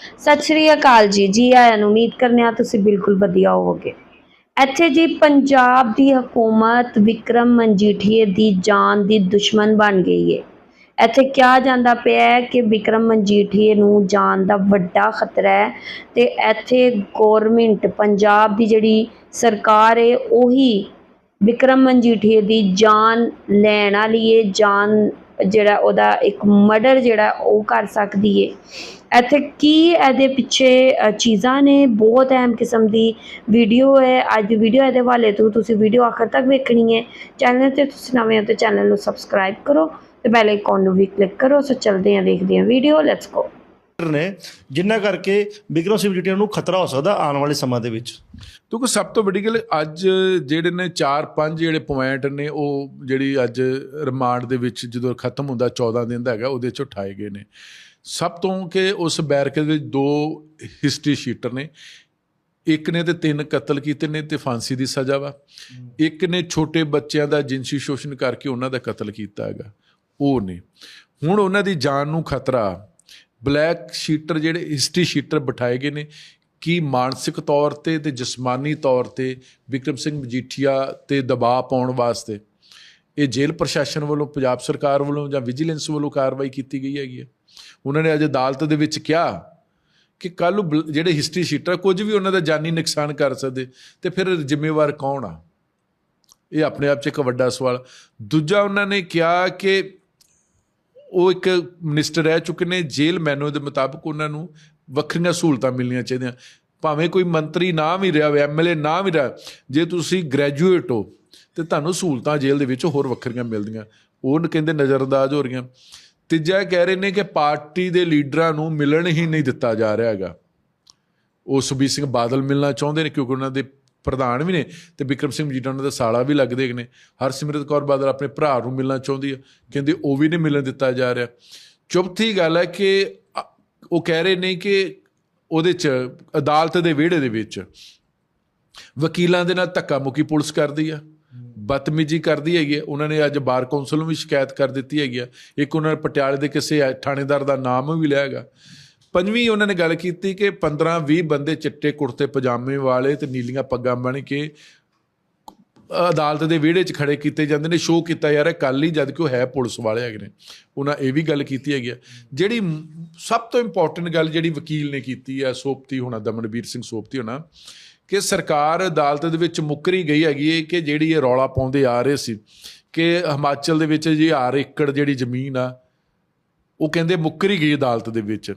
ਸਤਿ ਸ਼੍ਰੀ ਅਕਾਲ ਜੀ। ਜੀ ਆਇਆਂ ਨੂੰ ਉਮੀਦ ਕਰਨੇ ਆ ਤੁਸੀਂ ਬਿਲਕੁਲ ਵਧੀਆ ਹੋਵੋਗੇ। ਇੱਥੇ ਜੀ ਪੰਜਾਬ ਦੀ ਹਕੂਮਤ ਵਿਕਰਮ ਮਨਜੀਠੀਏ ਦੀ ਜਾਨ ਦੀ ਦੁਸ਼ਮਣ ਬਣ ਗਈ ਹੈ ਇੱਥੇ ਕਿਹਾ ਜਾਂਦਾ ਪਿਆ ਹੈ ਕਿ ਵਿਕਰਮ ਮਨਜੀਠੀਏ ਨੂੰ ਜਾਨ ਦਾ ਵੱਡਾ ਖਤਰਾ ਹੈ ਤੇ ਇੱਥੇ ਗਵਰਨਮੈਂਟ ਪੰਜਾਬ ਦੀ ਜਿਹੜੀ ਸਰਕਾਰ ਹੈ ਉਹੀ ਵਿਕਰਮ ਮਨਜੀਠੀਏ ਦੀ ਜਾਨ ਲੈਣ ਵਾਲੀ ਹੈ ਜਾਨ ਜਿਹੜਾ ਉਹਦਾ ਇੱਕ ਮਰਡਰ ਜਿਹੜਾ ਉਹ ਕਰ ਸਕਦੀ ਹੈ ਇੱਥੇ ਕੀ ਇਹਦੇ ਪਿੱਛੇ ਚੀਜ਼ਾਂ ਨੇ? ਬਹੁਤ ਅਹਿਮ ਕਿਸਮ ਦੀ ਵੀਡੀਓ ਹੈ। ਅੱਜ ਦੀ ਵੀਡੀਓ ਇਹਦੇ ਵਾਲੇ ਤੋਂ ਤੁਸੀਂ ਵੀਡੀਓ ਆਖਰ ਤੱਕ ਵੇਖਣੀ ਹੈ ਚੈਨਲ ਤੇ ਤੁਸੀਂ ਨਵੇਂ ਹੋ ਤੇ ਚੈਨਲ ਨੂੰ ਸਬਸਕ੍ਰਾਈਬ ਕਰੋ ਤੇ ਬੈਲ ਆਈਕਨ ਨੂੰ ਵੀ ਕਲਿੱਕ ਕਰੋ। ਸੋ ਚਲਦੇ ਹਾਂ, ਦੇਖਦੇ ਹਾਂ ਵੀਡੀਓ ਲੈਟਸ ਗੋ ਨੇ ਜਿਨ੍ਹਾਂ ਕਰਕੇ ਵਿਕਰਮ ਸਿੰਘ ਨੂੰ ਖਤਰਾ ਹੋ ਸਕਦਾ ਆਉਣ ਵਾਲੇ ਸਮਾਂ ਦੇ ਵਿੱਚ। ਕਿਉਂਕਿ ਸਭ ਤੋਂ ਵੱਡੀ ਗੱਲ ਅੱਜ ਜਿਹੜੇ ਨੇ 4-5 ਜਿਹੜੇ ਪੁਆਇੰਟ ਨੇ, ਉਹ ਜਿਹੜੀ ਅੱਜ ਰਿਮਾਂਡ ਦੇ ਵਿੱਚ ਜਦੋਂ ਖਤਮ ਹੁੰਦਾ 14 ਦਿਨ ਦਾ ਹੈਗਾ, ਉਹਦੇ ਚ ਉਠਾਏ ਗਏ ਨੇ। ਸਭ ਤੋਂ ਕਿ ਉਸ ਬੈਰਕੇ ਦੇ ਵਿੱਚ ਦੋ ਹਿਸਟਰੀ ਸ਼ੀਟਰ ਨੇ। ਇੱਕ ਨੇ ਤੇ ਤਿੰਨ ਕਤਲ ਕੀਤੇ ਨੇ ਤੇ ਫਾਂਸੀ ਦੀ ਸਜ਼ਾ ਵਾ। ਇੱਕ ਨੇ ਛੋਟੇ ਬੱਚਿਆਂ ਦਾ ਜਿਨਸੀ ਸ਼ੋਸ਼ਣ ਕਰਕੇ ਉਹਨਾਂ ਦਾ ਕਤਲ ਕੀਤਾ ਹੈਗਾ। ਉਹ ਨੇ। ਹੁਣ ਉਹਨਾਂ ਦੀ ਜਾਨ ਨੂੰ ਖਤਰਾ ਬਲੈਕ ਸ਼ੀਟਰ ਜਿਹੜੇ ਹਿਸਟਰੀ ਸ਼ੀਟਰ ਬਿਠਾਏ ਗਏ ਨੇ, ਕੀ ਮਾਨਸਿਕ ਤੌਰ ਤੇ ਤੇ ਜਿਸਮਾਨੀ ਤੌਰ ਤੇ ਵਿਕਰਮ ਸਿੰਘ ਮਜੀਠੀਆ ਤੇ ਦਬਾਅ ਪਾਉਣ ਵਾਸਤੇ ਇਹ ਜੇਲ੍ਹ ਪ੍ਰਸ਼ਾਸਨ ਵੱਲੋਂ, ਪੰਜਾਬ ਸਰਕਾਰ ਵੱਲੋਂ ਜਾਂ ਵਿਜੀਲੈਂਸ ਵੱਲੋਂ ਕਾਰਵਾਈ ਕੀਤੀ ਗਈ ਹੈਗੀ ਹੈ। ਉਹਨਾਂ ਨੇ ਅੱਜ ਅਦਾਲਤ ਦੇ ਵਿੱਚ ਕਿਹਾ ਕਿ ਕੱਲ ਨੂੰ ਜਿਹੜੇ ਹਿਸਟਰੀ ਸ਼ੀਟਰ ਕੁਝ ਵੀ ਉਹਨਾਂ ਦਾ ਜਾਨੀ ਨੁਕਸਾਨ ਕਰ ਸਕਦੇ, ਤੇ ਫਿਰ ਜ਼ਿੰਮੇਵਾਰ ਕੌਣ ਆ? ਇਹ ਆਪਣੇ ਆਪ 'ਚ ਇੱਕ ਵੱਡਾ ਸਵਾਲ। ਦੂਜਾ ਉਹਨਾਂ ਨੇ ਕਿਹਾ ਕਿ ਉਹ ਇੱਕ ਮਿਨਿਸਟਰ ਰਹਿ ਚੁੱਕੇ ਨੇ, ਜੇਲ੍ਹ ਮੈਨੂ ਦੇ ਮੁਤਾਬਕ ਉਹਨਾਂ ਨੂੰ ਵੱਖਰੀਆਂ ਸਹੂਲਤਾਂ ਮਿਲਣੀਆਂ ਚਾਹੀਦੀਆਂ। ਭਾਵੇਂ ਕੋਈ ਮੰਤਰੀ ਨਾ ਵੀ ਰਿਹਾ ਹੋਵੇ ਐਮਐਲਏ ਨਾ ਵੀ ਰਿਹਾ, ਜੇ ਤੁਸੀਂ ਗ੍ਰੈਜੂਏਟ ਹੋ, ਤੇ ਤੁਹਾਨੂੰ ਸਹੂਲਤਾਂ ਜੇਲ੍ਹ ਦੇ ਵਿੱਚ ਹੋਰ ਵੱਖਰੀਆਂ ਮਿਲਦੀਆਂ। ਉਹ ਕਹਿੰਦੇ ਨਜ਼ਰਅੰਦਾਜ਼ ਹੋ ਰਹੀਆਂ। ਤੀਜਾ ਕਹਿ ਰਹੇ ਨੇ ਕਿ ਪਾਰਟੀ ਦੇ ਲੀਡਰਾਂ ਨੂੰ ਮਿਲਣ ਹੀ ਨਹੀਂ ਦਿੱਤਾ ਜਾ ਰਿਹਾ ਹੈਗਾ। ਉਹ ਸੁਖਬੀਰ ਸਿੰਘ ਬਾਦਲ ਮਿਲਣਾ ਚਾਹੁੰਦੇ ਨੇ, ਕਿਉਂਕਿ ਉਹਨਾਂ ਦੇ ਪ੍ਰਧਾਨ ਵੀ ਨੇ ਤੇ ਵਿਕਰਮ ਸਿੰਘ ਮਜੀਠਾ ਉਹਨਾਂ ਦਾ ਸਾਲਾ ਵੀ ਲੱਗਦੇ ਨੇ। ਹਰਸਿਮਰਤ ਕੌਰ ਬਾਦਲ ਆਪਣੇ ਭਰਾ ਨੂੰ ਮਿਲਣਾ ਚਾਹੁੰਦੀ ਹੈ ਕਹਿੰਦੇ ਉਹ ਵੀ ਨਹੀਂ ਮਿਲਣ ਦਿੱਤਾ ਜਾ ਰਿਹਾ। ਚੌਥੀ ਗੱਲ ਹੈ ਕਿ ਉਹ ਕਹਿ ਰਹੇ ਨੇ ਕਿ ਉਹਦੇ ਚ, ਅਦਾਲਤ ਦੇ ਵਿਹੜੇ ਦੇ ਵਿੱਚ ਵਕੀਲਾਂ ਦੇ ਨਾਲ ਧੱਕਾ ਮੁੱਕੀ ਪੁਲਿਸ ਕਰਦੀ ਆ। ਬਦਤਮੀਜੀ ਕਰਦੀ ਹੈਗੀ ਹੈ। ਉਹਨਾਂ ਨੇ ਅੱਜ ਬਾਰ ਕੌਂਸਲ ਨੂੰ ਵੀ ਸ਼ਿਕਾਇਤ ਕਰ ਦਿੱਤੀ ਹੈਗੀ ਆ। ਇੱਕ ਉਹਨਾਂ ਨੇ ਪਟਿਆਲੇ ਦੇ ਕਿਸੇ ਥਾਣੇਦਾਰ ਦਾ ਨਾਮ ਵੀ ਲਿਆ ਹੈਗਾ। ਪੰਜਵੀਂ ਉਹਨਾਂ ਨੇ ਗੱਲ ਕੀਤੀ ਕਿ 15 20 ਬੰਦੇ ਚਿੱਟੇ ਕੁੜਤੇ, ਪਜਾਮੇ ਵਾਲੇ ਤੇ ਨੀਲੀਆਂ ਪੱਗਾਂ ਬਣ ਕੇ ਅਦਾਲਤ ਦੇ ਵਿਹੜੇ 'ਚ ਖੜੇ ਕੀਤੇ ਜਾਂਦੇ ਨੇ, ਸ਼ੋਅ ਕੀਤਾ ਯਾਰ ਕੱਲ ਹੀ ਜਦ ਕਿ ਉਹ ਹੈ ਪੁਲਿਸ ਵਾਲੇ ਹੈਗੇ ਨੇ। ਉਹਨਾਂ ਇਹ ਵੀ ਗੱਲ ਕੀਤੀ ਹੈਗੀ ਆ। ਜਿਹੜੀ ਸਭ ਤੋਂ ਇੰਪੋਰਟੈਂਟ ਗੱਲ ਜਿਹੜੀ ਵਕੀਲ ਨੇ ਕੀਤੀ ਹੈ ਸੋਪਤੀ ਹੋਣਾ, ਦਮਨਵੀਰ ਸਿੰਘ ਸੋਪਤੀ ਹੋਣਾ, ਕਿ ਸਰਕਾਰ ਅਦਾਲਤ ਦੇ ਵਿੱਚ ਮੁੱਕਰੀ ਗਈ ਹੈਗੀ ਹੈ ਕਿ ਜਿਹੜੀ ਇਹ ਰੌਲਾ ਪਾਉਂਦੇ ਆ ਰਹੇ ਸੀ, ਕਿ ਹਿਮਾਚਲ ਦੇ ਵਿੱਚ ਜੀ ਹਰ ਏਕੜ ਜਿਹੜੀ ਜ਼ਮੀਨ ਆ, ਉਹ ਕਹਿੰਦੇ ਮੁੱਕਰੀ ਗਈ ਅਦਾਲਤ ਦੇ ਵਿੱਚ।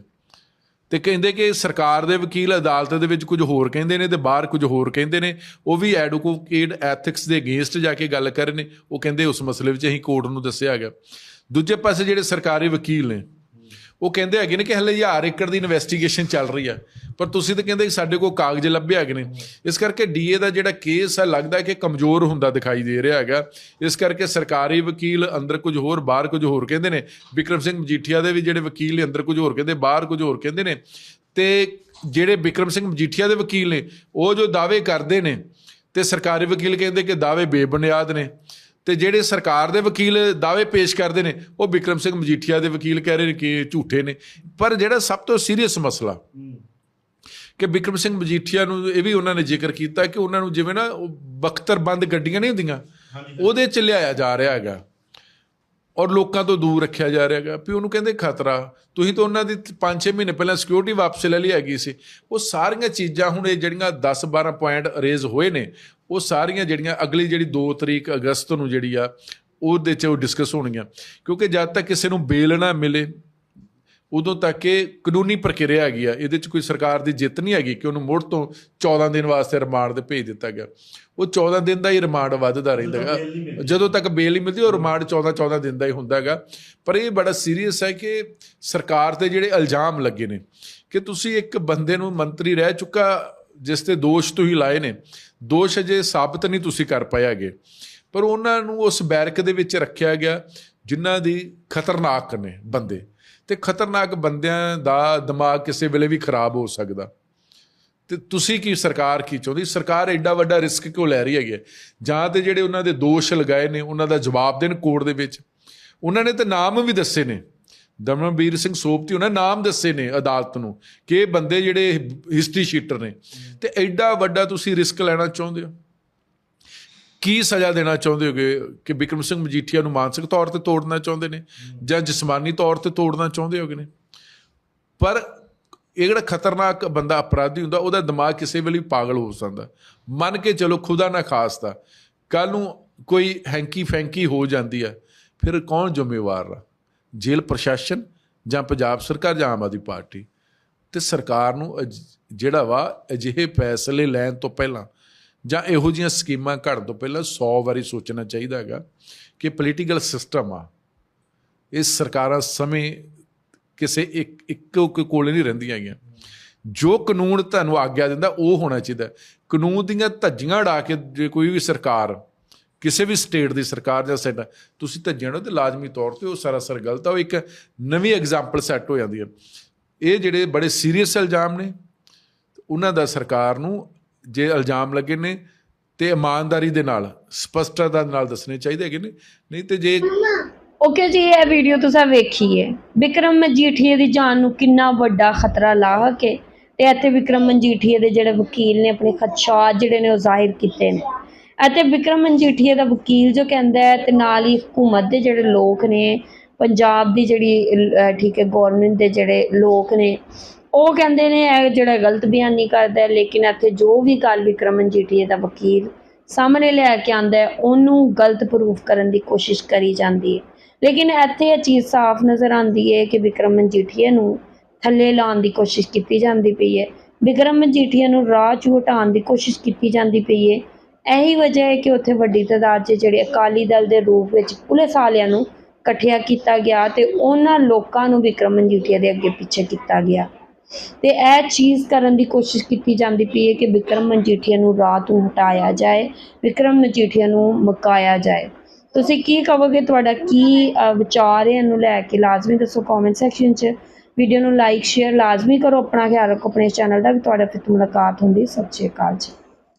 ਤੇ ਕਹਿੰਦੇ ਕਿ ਸਰਕਾਰ ਦੇ ਵਕੀਲ ਅਦਾਲਤ ਦੇ ਵਿੱਚ ਕੁਝ ਹੋਰ ਕਹਿੰਦੇ ਨੇ ਤੇ ਬਾਹਰ ਕੁਝ ਹੋਰ ਕਹਿੰਦੇ ਨੇ, ਉਹ ਵੀ ਐਡਵੋਕੇਟ ਐਥਿਕਸ ਦੇ ਅਗੇਂਸਟ ਜਾ ਕੇ ਗੱਲ ਕਰ ਰਹੇ ਨੇ। ਉਹ ਕਹਿੰਦੇ ਉਸ ਮਸਲੇ ਵਿੱਚ ਅਸੀਂ ਕੋਰਟ ਨੂੰ ਦੱਸਿਆ ਗਿਆ। ਦੂਜੇ ਪਾਸੇ ਜਿਹੜੇ ਸਰਕਾਰੀ ਵਕੀਲ ਨੇ ਉਹ ਕਹਿੰਦੇ ਹੈਗੇ ਨੇ ਕਿ ਹਲੇ ਹਜ਼ਾਰ ਏਕੜ ਦੀ ਇਨਵੈਸਟੀਗੇਸ਼ਨ ਚੱਲ ਰਹੀ ਆ। ਪਰ ਤੁਸੀਂ ਤਾਂ ਕਹਿੰਦੇ ਸਾਡੇ ਕੋਲ ਕਾਗਜ਼ ਲੱਭੇ ਹੈਗੇ ਨੇ। ਇਸ ਕਰਕੇ ਡੀਏ ਦਾ ਜਿਹੜਾ ਕੇਸ ਹੈ ਲੱਗਦਾ ਕਿ ਕਮਜ਼ੋਰ ਹੁੰਦਾ ਦਿਖਾਈ ਦੇ ਰਿਹਾ ਹੈਗਾ। ਇਸ ਕਰਕੇ ਸਰਕਾਰੀ ਵਕੀਲ ਅੰਦਰ ਕੁਝ ਹੋਰ, ਬਾਹਰ ਕੁਝ ਹੋਰ ਕਹਿੰਦੇ ਨੇ। ਵਿਕਰਮ ਸਿੰਘ ਮਜੀਠੀਆ ਦੇ ਵੀ ਜਿਹੜੇ ਵਕੀਲ ਨੇ ਅੰਦਰ ਕੁਝ ਹੋਰ ਕਹਿੰਦੇ, ਬਾਹਰ ਕੁਝ ਹੋਰ ਕਹਿੰਦੇ ਨੇ। ਤੇ ਜਿਹੜੇ ਵਿਕਰਮ ਸਿੰਘ ਮਜੀਠੀਆ ਦੇ ਵਕੀਲ ਨੇ, ਉਹ ਜੋ ਦਾਅਵੇ ਕਰਦੇ ਨੇ, ਤੇ ਸਰਕਾਰੀ ਵਕੀਲ ਕਹਿੰਦੇ ਕਿ ਦਾਅਵੇ ਬੇਬੁਨਿਆਦ ਨੇ। ਤੇ ਜਿਹੜੇ ਸਰਕਾਰ ਦੇ ਵਕੀਲ ਦਾਅਵੇ ਪੇਸ਼ ਕਰਦੇ ਨੇ ਉਹ ਵਿਕਰਮ ਸਿੰਘ ਮਜੀਠੀਆ ਦੇ ਵਕੀਲ ਕਹਿ ਰਹੇ ਨੇ ਕਿ ਝੂਠੇ ਨੇ। ਪਰ ਜਿਹੜਾ ਸਭ ਤੋਂ ਸੀਰੀਅਸ ਮਸਲਾ ਕਿ ਵਿਕਰਮ ਸਿੰਘ ਮਜੀਠੀਆ ਨੂੰ ਇਹ ਵੀ ਉਹਨਾਂ ਨੇ ਜ਼ਿਕਰ ਕੀਤਾ ਕਿ ਉਹਨਾਂ ਨੂੰ ਜਿਵੇਂ ਨਾ ਉਹ ਬਖਤਰਬੰਦ ਗੱਡੀਆਂ ਨਹੀਂ ਹੁੰਦੀਆਂ ਉਹਦੇ ਚ ਲਿਆਇਆ ਜਾ ਰਿਹਾ ਹੈਗਾ। ਔਰ ਲੋਕਾਂ ਤੋਂ ਦੂਰ ਰੱਖਿਆ ਜਾ ਰਿਹਾ ਹੈਗਾ। ਵੀ ਉਹਨੂੰ ਕਹਿੰਦੇ ਖਤਰਾ। ਤੁਸੀਂ ਤਾਂ ਉਹਨਾਂ ਦੀ 5-6 ਮਹੀਨੇ ਪਹਿਲਾਂ ਸਿਕਿਉਰਿਟੀ ਵਾਪਸ ਲੈ ਲਈ ਹੈਗੀ ਸੀ। ਉਹ ਸਾਰੀਆਂ ਚੀਜ਼ਾਂ ਹੁਣ ਇਹ ਜਿਹੜੀਆਂ 10-12 ਪੁਆਇੰਟ ਅਰੇਜ਼ ਹੋਏ ਨੇ, ਉਹ ਸਾਰੀਆਂ ਜਿਹੜੀਆਂ ਅਗਲੀ ਜਿਹੜੀ 2 ਤਰੀਕ ਅਗਸਤ ਨੂੰ ਜਿਹੜੀ ਆ, ਉਹਦੇ 'ਚ ਉਹ ਡਿਸਕਸ ਹੋਣਗੀਆਂ। ਕਿਉਂਕਿ ਜਦ ਤੱਕ ਕਿਸੇ ਨੂੰ ਬੇਲ ਨਾ ਮਿਲੇ ਉਦੋਂ ਤੱਕ ਇਹ ਕਾਨੂੰਨੀ ਪ੍ਰਕਿਰਿਆ ਹੈਗੀ ਆ ਇਹਦੇ 'ਚ ਕੋਈ ਸਰਕਾਰ ਦੀ ਜਿੱਤ ਨਹੀਂ ਹੈਗੀ ਕਿ ਉਹਨੂੰ ਮੁੜ ਤੋਂ 14 ਦਿਨ ਵਾਸਤੇ ਰਿਮਾਂਡ ਤੇ ਭੇਜ ਦਿੱਤਾ ਗਿਆ। ਉਹ 14 ਦਿਨ ਦਾ ਹੀ ਰਿਮਾਂਡ ਵੱਧਦਾ ਰਹਿੰਦਾ ਹੈਗਾ। ਜਦੋਂ ਤੱਕ ਬੇਲ ਨਹੀਂ ਮਿਲਦੀ ਉਹ ਰਿਮਾਂਡ 14 14 ਦਿਨ ਦਾ ਹੀ ਹੁੰਦਾ ਹੈਗਾ। ਪਰ ਇਹ ਬੜਾ ਸੀਰੀਅਸ ਹੈ ਕਿ ਸਰਕਾਰ ਤੇ ਜਿਹੜੇ ਇਲਜ਼ਾਮ ਲੱਗੇ ਨੇ ਕਿ ਤੁਸੀਂ ਇੱਕ ਬੰਦੇ ਨੂੰ ਮੰਤਰੀ ਰਹਿ ਚੁੱਕਾ ਜਿਸ ਤੇ ਦੋਸ਼ ਤੁਸੀਂ ਲਾਏ ਨੇ ਦੋਸ਼ ਅਜੇ ਸਾਬਤ ਨਹੀਂ ਤੁਸੀਂ ਕਰ ਪਾਏ ਹੈਗੇ। ਪਰ ਉਹਨਾਂ ਨੂੰ ਉਸ ਬੈਰਕ ਦੇ ਵਿੱਚ ਰੱਖਿਆ ਗਿਆ ਜਿਨ੍ਹਾਂ ਦੀ ਖਤਰਨਾਕ ਨੇ ਬੰਦੇ। ਤੇ ਖਤਰਨਾਕ ਬੰਦਿਆਂ ਦਾ ਦਿਮਾਗ ਕਿਸੇ ਵੇਲੇ ਵੀ ਖਰਾਬ ਹੋ ਸਕਦਾ। ਤੇ ਤੁਸੀਂ ਕੀ ਸਰਕਾਰ ਕੀ ਚਾਹੁੰਦੀ? ਸਰਕਾਰ ਐਡਾ ਵੱਡਾ ਰਿਸਕ ਕਿਉਂ ਲੈ ਰਹੀ ਹੈਗੀ ਹੈ? ਜਾਂ ਤੇ ਜਿਹੜੇ ਉਹਨਾਂ ਦੇ ਦੋਸ਼ ਲਗਾਏ ਨੇ, ਉਹਨਾਂ ਦਾ ਜਵਾਬ ਦੇਣ ਕੋਰਟ ਦੇ ਵਿੱਚ। ਉਹਨਾਂ ਨੇ ਤਾਂ ਨਾਮ ਵੀ ਦੱਸੇ ਨੇ। ਦਮਨਵੀਰ ਸਿੰਘ ਸੋਪਤੀ ਉਹਨਾਂ ਨਾਮ ਦੱਸੇ ਨੇ ਅਦਾਲਤ ਨੂੰ ਕਿ ਇਹ ਬੰਦੇ ਜਿਹੜੇ ਹਿਸਟਰੀ ਸ਼ੀਟਰ ਨੇ। ਤੇ ਐਡਾ ਵੱਡਾ ਤੁਸੀਂ ਰਿਸਕ ਲੈਣਾ ਚਾਹੁੰਦੇ ਹੋ? ਕੀ ਸਜ਼ਾ ਦੇਣਾ ਚਾਹੁੰਦੇ ਹੋਗੇ? ਕਿ ਵਿਕਰਮ ਸਿੰਘ ਮਜੀਠੀਆ ਨੂੰ ਮਾਨਸਿਕ ਤੌਰ ਤੇ ਤੋੜਨਾ ਚਾਹੁੰਦੇ ਨੇ ਜਾਂ ਜਿਸਮਾਨੀ ਤੌਰ ਤੇ ਤੋੜਨਾ ਚਾਹੁੰਦੇ ਹੋਗੇ ਨੇ? ਪਰ ਇਹ ਜਿਹੜਾ ਖਤਰਨਾਕ ਬੰਦਾ ਅਪਰਾਧੀ ਹੁੰਦਾ ਉਹਦਾ ਦਿਮਾਗ ਕਿਸੇ ਵੇਲੇ ਪਾਗਲ ਹੋ ਸਕਦਾ। ਮੰਨ ਕੇ ਚਲੋ ਖੁਦਾ ਨਾ ਖਾਸਤਾ ਕੱਲ ਨੂੰ ਕੋਈ ਹੈਂਕੀ ਫੈਂਕੀ ਹੋ ਜਾਂਦੀ ਆ ਫਿਰ ਕੌਣ ਜ਼ਿੰਮੇਵਾਰ ਆ? ਜੇਲ੍ਹ ਪ੍ਰਸ਼ਾਸਨ ਜਾਂ ਪੰਜਾਬ ਸਰਕਾਰ ਜਾਂ ਆਮ ਆਦਮੀ ਪਾਰਟੀ? ਤੇ ਸਰਕਾਰ ਨੂੰ ਜਿਹੜਾ ਵਾ ਅਜਿਹੇ ਫੈਸਲੇ ਲੈਣ ਤੋਂ ਪਹਿਲਾਂ ਜਾਂ ਇਹੋ ਜਿਹੀਆਂ ਸਕੀਮਾਂ ਘੜਨ ਤੋਂ ਪਹਿਲਾਂ 100 ਵਾਰੀ ਸੋਚਣਾ ਚਾਹੀਦਾ ਹੈਗਾ ਕਿ ਪੋਲੀਟੀਕਲ ਸਿਸਟਮ ਆ, ਇਹ ਸਰਕਾਰਾਂ ਸਮੇਂ ਕਿਸੇ ਇੱਕ, ਇੱਕੋ ਕੋਈ ਕੋਲੇ ਨਹੀਂ ਰਹਿੰਦੀਆਂ ਹੈਗੀਆਂ। ਜੋ ਕਾਨੂੰਨ ਤੁਹਾਨੂੰ ਆਗਿਆ ਦਿੰਦਾ ਉਹ ਹੋਣਾ ਚਾਹੀਦਾ। ਕਾਨੂੰਨ ਦੀਆਂ ਧੱਜੀਆਂ ਉਡਾ ਕੇ ਜੇ ਕੋਈ ਵੀ ਸਰਕਾਰ, ਕਿਸੇ ਵੀ ਸਟੇਟ ਦੀ ਸਰਕਾਰ ਜਾਂ ਸੈਟ ਤੁਸੀਂ ਧੱਜੀਆਂ ਉਡਾਓ ਤੇ ਲਾਜ਼ਮੀ ਤੌਰ ਤੇ ਉਹ ਸਰਾਸਰ ਗਲਤ ਆ, ਉਹ ਇੱਕ ਨਵੀਂ ਐਗਜ਼ਾਮਪਲ ਸੈੱਟ ਹੋ ਜਾਂਦੀ ਹੈ। ਇਹ ਜਿਹੜੇ ਬੜੇ ਸੀਰੀਅਸ ਇਲਜ਼ਾਮ ਨੇ, ਉਹਨਾਂ ਦਾ ਸਰਕਾਰ ਨੂੰ ਜੇ ਇਲਜ਼ਾਮ ਲੱਗੇ ਨੇ ਤੇ ਇਮਾਨਦਾਰੀ ਦੇ ਨਾਲ, ਸਪਸ਼ਟਤਾ ਨਾਲ ਦੱਸਣੇ ਚਾਹੀਦੇ ਹੈਗੇ ਨੇ। ਨਹੀਂ ਤੇ ਜੇ ਓਕੇ ਜੀ, ਇਹ ਵੀਡੀਓ ਤੁਸੀਂ ਵੇਖੀਏ। ਵਿਕਰਮ ਮਜੀਠੀਏ ਦੀ ਜਾਨ ਨੂੰ ਕਿੰਨਾ ਵੱਡਾ ਖਤਰਾ ਲਾ ਕੇ ਤੇ ਇੱਥੇ ਵਿਕਰਮ ਮਜੀਠੀਏ ਦੇ ਜਿਹੜੇ ਵਕੀਲ ਨੇ ਆਪਣੇ ਖਦਸ਼ਾਤ ਜਿਹੜੇ ਨੇ ਉਹ ਜ਼ਾਹਿਰ ਕੀਤੇ ਨੇ। ਅਤੇ ਵਿਕਰਮ ਮਜੀਠੀਏ ਦਾ ਵਕੀਲ ਜੋ ਕਹਿੰਦਾ ਹੈ ਤੇ ਨਾਲ ਹੀ ਹਕੂਮਤ ਦੇ ਜਿਹੜੇ ਲੋਕ ਨੇ ਪੰਜਾਬ ਦੀ ਜਿਹੜੀ ਠੀਕ ਹੈ ਗਵਰਨਮੈਂਟ ਦੇ ਜਿਹੜੇ ਲੋਕ ਨੇ, ਉਹ ਕਹਿੰਦੇ ਨੇ ਇਹ ਜਿਹੜਾ ਗਲਤ ਬਿਆਨੀ ਕਰਦਾ ਲੇਕਿਨ ਇੱਥੇ ਜੋ ਵੀ ਗੱਲ ਵਿਕਰਮ ਮਜੀਠੀਏ ਦਾ ਵਕੀਲ ਸਾਹਮਣੇ ਲੈ ਕੇ ਆਂਦਾ ਉਹਨੂੰ ਗਲਤ ਪ੍ਰੂਫ ਕਰਨ ਦੀ ਕੋਸ਼ਿਸ਼ ਕਰੀ ਜਾਂਦੀ ਹੈ। ਲੇਕਿਨ ਇੱਥੇ ਇਹ ਚੀਜ਼ ਸਾਫ਼ ਨਜ਼ਰ ਆਉਂਦੀ ਹੈ ਕਿ ਵਿਕਰਮ ਮਜੀਠੀਆ ਨੂੰ ਥੱਲੇ ਲਾਉਣ ਦੀ ਕੋਸ਼ਿਸ਼ ਕੀਤੀ ਜਾਂਦੀ ਪਈ ਹੈ। ਵਿਕਰਮ ਮਜੀਠੀਆ ਨੂੰ ਰਾਹ 'ਚੋਂ ਹਟਾਉਣ ਦੀ ਕੋਸ਼ਿਸ਼ ਕੀਤੀ ਜਾਂਦੀ ਪਈ ਹੈ। ਇਹੀ ਵਜ੍ਹਾ ਹੈ ਕਿ ਉੱਥੇ ਵੱਡੀ ਤਾਦਾਦ 'ਚ ਜਿਹੜੇ ਅਕਾਲੀ ਦਲ ਦੇ ਰੂਪ ਵਿੱਚ ਪੁਲਿਸ ਵਾਲਿਆਂ ਨੂੰ ਇਕੱਠਿਆ ਕੀਤਾ ਗਿਆ ਤੇ ਉਹਨਾਂ ਲੋਕਾਂ ਨੂੰ ਵਿਕਰਮ ਮਜੀਠੀਆ ਦੇ ਅੱਗੇ ਪਿੱਛੇ ਕੀਤਾ ਗਿਆ। ਤੇ ਇਹ ਚੀਜ਼ ਕਰਨ ਦੀ ਕੋਸ਼ਿਸ਼ ਕੀਤੀ ਜਾਂਦੀ ਪਈ ਹੈ ਕਿ ਵਿਕਰਮ ਮਜੀਠੀਆ ਨੂੰ ਰਾਹ ਤੋਂ ਹਟਾਇਆ ਜਾਏ ਵਿਕਰਮ ਮਜੀਠੀਆ ਨੂੰ ਮਕਾਇਆ ਜਾਏ। ਤੁਸੀਂ ਕੀ ਕਹੋਗੇ? ਤੁਹਾਡਾ ਕੀ ਵਿਚਾਰ ਹੈ ਇਹਨੂੰ ਲੈ ਕੇ? ਲਾਜ਼ਮੀ ਦੱਸੋ ਕਮੈਂਟ ਸੈਕਸ਼ਨ 'ਚ। ਵੀਡੀਓ ਨੂੰ ਲਾਈਕ ਸ਼ੇਅਰ ਲਾਜ਼ਮੀ ਕਰੋ। ਆਪਣਾ ਖਿਆਲ ਰੱਖੋ। ਆਪਣੇ ਚੈਨਲ ਦਾ ਵੀ ਤੁਹਾਡੇ ਫਿਰ ਮੁਲਾਕਾਤ ਹੁੰਦੀ ਸਤਿ ਸ਼੍ਰੀ ਅਕਾਲ ਜੀ।